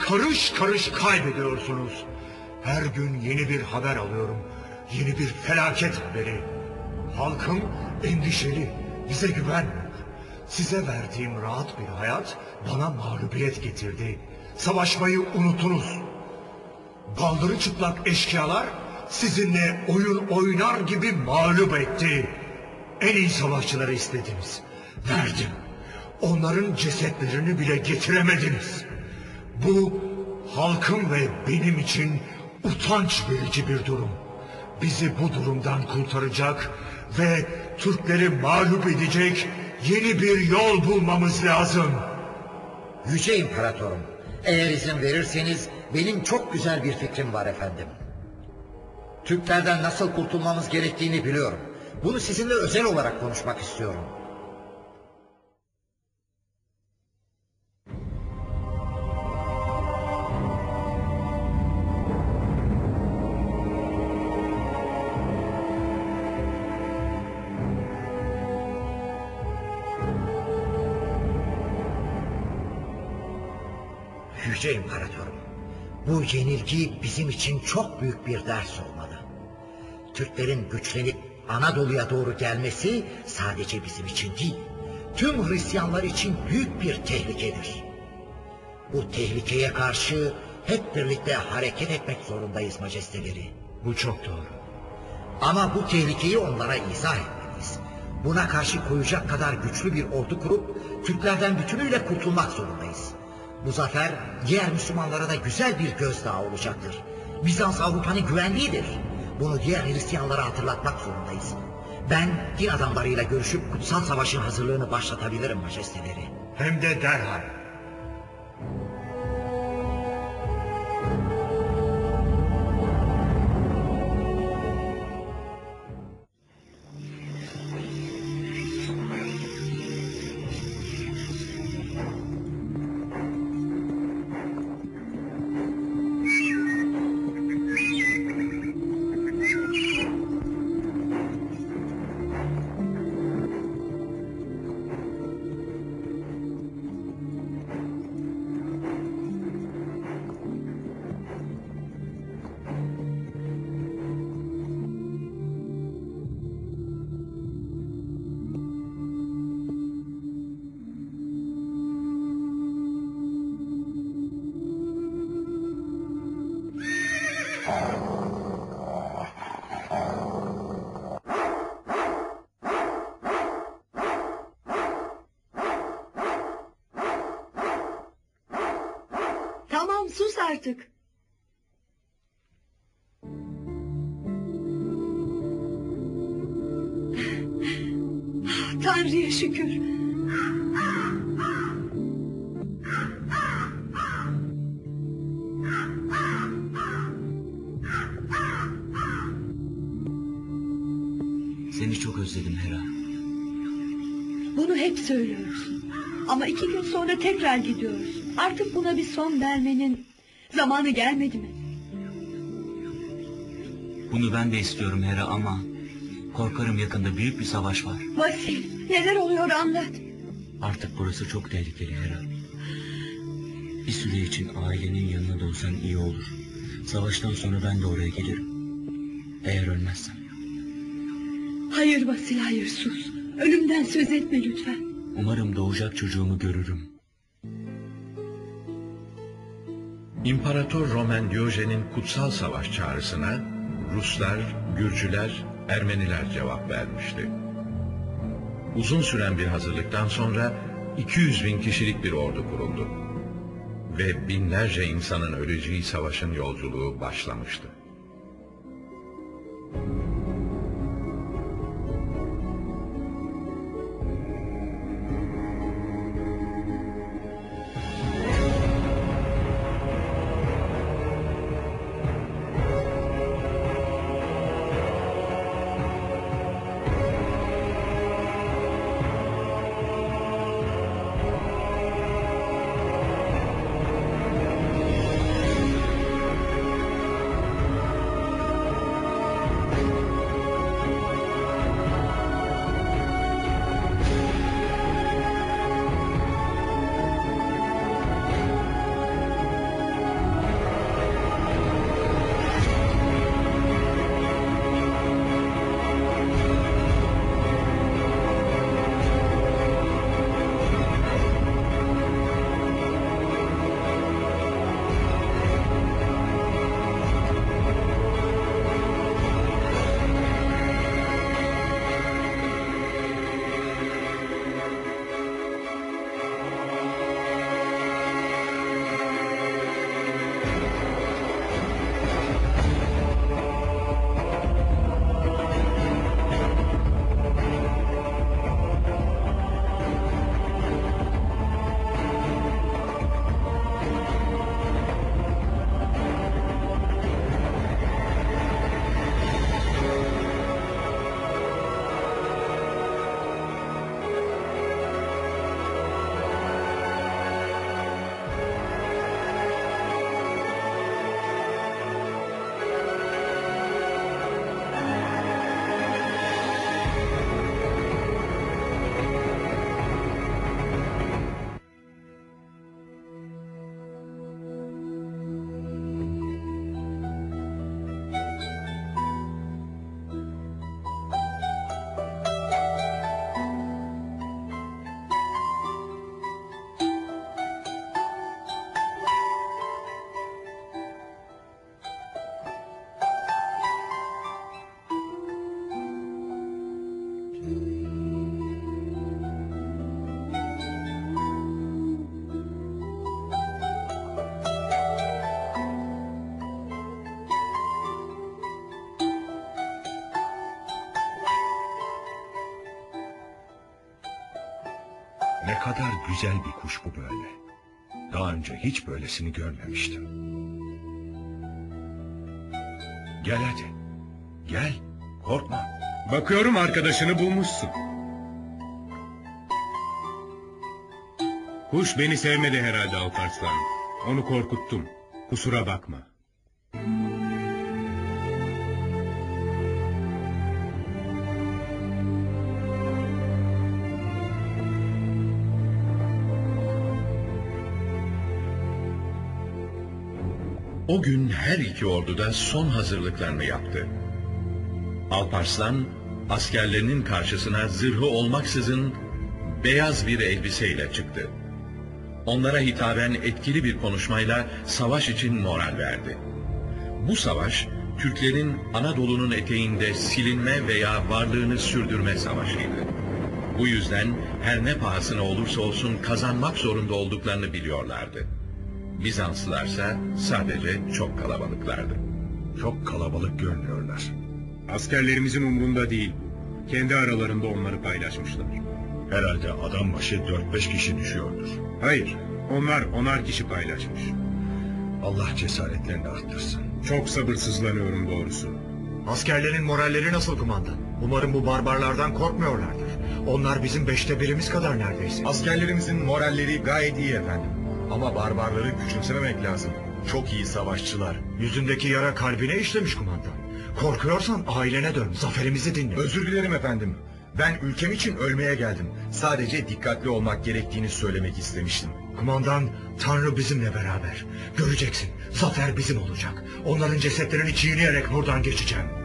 karış karış kaybediyorsunuz. Her gün yeni bir haber alıyorum. Yeni bir felaket haberi. Halkım endişeli. Bize güvenmiyor. Size verdiğim rahat bir hayat bana mağlubiyet getirdi. Savaşmayı unutunuz. Baldırı çıplak eşkıyalar sizinle oyun oynar gibi mağlup etti. En iyi savaşçıları istediniz. Verdim. Onların cesetlerini bile getiremediniz. Bu halkım ve benim için utanç verici bir durum. Bizi bu durumdan kurtaracak ve Türkleri mağlup edecek yeni bir yol bulmamız lazım. Yüce İmparatorum, eğer izin verirseniz benim çok güzel bir fikrim var efendim. Türklerden nasıl kurtulmamız gerektiğini biliyorum. Bunu sizinle özel olarak konuşmak istiyorum. Yüce İmparatorum, bu yenilgi bizim için çok büyük bir ders olmalı. Türklerin güçlenip Anadolu'ya doğru gelmesi sadece bizim için değil, tüm Hristiyanlar için büyük bir tehlikedir. Bu tehlikeye karşı hep birlikte hareket etmek zorundayız majesteleri. Bu çok doğru. Ama bu tehlikeyi onlara izah etmeliyiz. Buna karşı koyacak kadar güçlü bir ordu kurup Türklerden bütünüyle kurtulmak zorundayız. Bu zafer diğer Müslümanlara da güzel bir gözdağı olacaktır. Bizans Avrupa'nın güvenliğidir. Bunu diğer Hristiyanlara hatırlatmak zorundayız. Ben din adamlarıyla görüşüp kutsal savaşın hazırlığını başlatabilirim majesteleri. Hem de derhal. Sus artık. Tanrı'ya şükür. Seni çok özledim Hera. Bunu hep söylüyorsun. Ama iki gün sonra tekrar gidiyoruz. Artık buna bir son vermenin zamanı gelmedi mi? Bunu ben de istiyorum Hera ama korkarım yakında büyük bir savaş var. Vasil neler oluyor anlat. Artık burası çok tehlikeli Hera. Bir süre için ailenin yanına da olsan iyi olur. Savaştan sonra ben de oraya gelirim. Eğer ölmezsem. Hayır Vasil hayır sus. Ölümden söz etme lütfen. Umarım doğacak çocuğumu görürüm. İmparator Roman Diyojen'in kutsal savaş çağrısına Ruslar, Gürcüler, Ermeniler cevap vermişti. Uzun süren bir hazırlıktan sonra 200 bin kişilik bir ordu kuruldu. Ve binlerce insanın öleceği savaşın yolculuğu başlamıştı. Kadar güzel bir kuş bu böyle. Daha önce hiç böylesini görmemiştim. Gel hadi. Gel. Korkma. Bakıyorum arkadaşını bulmuşsun. Kuş beni sevmedi herhalde Alparslan. Onu korkuttum. Kusura bakma. O gün her iki orduda son hazırlıklarını yaptı. Alparslan askerlerinin karşısına zırhı olmaksızın beyaz bir elbiseyle çıktı. Onlara hitaben etkili bir konuşmayla savaş için moral verdi. Bu savaş Türklerin Anadolu'nun eteğinde silinme veya varlığını sürdürme savaşıydı. Bu yüzden her ne pahasına olursa olsun kazanmak zorunda olduklarını biliyorlardı. Bizanslılarsa sadece çok kalabalıklardı. Çok kalabalık görünüyorlar. Askerlerimizin umrunda değil bu. Kendi aralarında onları paylaşmışlar. Herhalde adam başı 4-5 kişi düşüyordur. Hayır, onlar onar kişi paylaşmış. Allah cesaretlerini arttırsın. Çok sabırsızlanıyorum doğrusu. Askerlerin moralleri nasıl kumandan? Umarım bu barbarlardan korkmuyorlardır. Onlar bizim beşte birimiz kadar neredeyse. Askerlerimizin moralleri gayet iyi efendim. Ama barbarları küçümsememek lazım. Çok iyi savaşçılar. Yüzündeki yara kalbine işlemiş kumandan. Korkuyorsan ailene dön, zaferimizi dinle. Özür dilerim efendim. Ben ülkem için ölmeye geldim. Sadece dikkatli olmak gerektiğini söylemek istemiştim. Kumandan, Tanrı bizimle beraber. Göreceksin, zafer bizim olacak. Onların cesetlerini çiğneyerek buradan geçeceğim.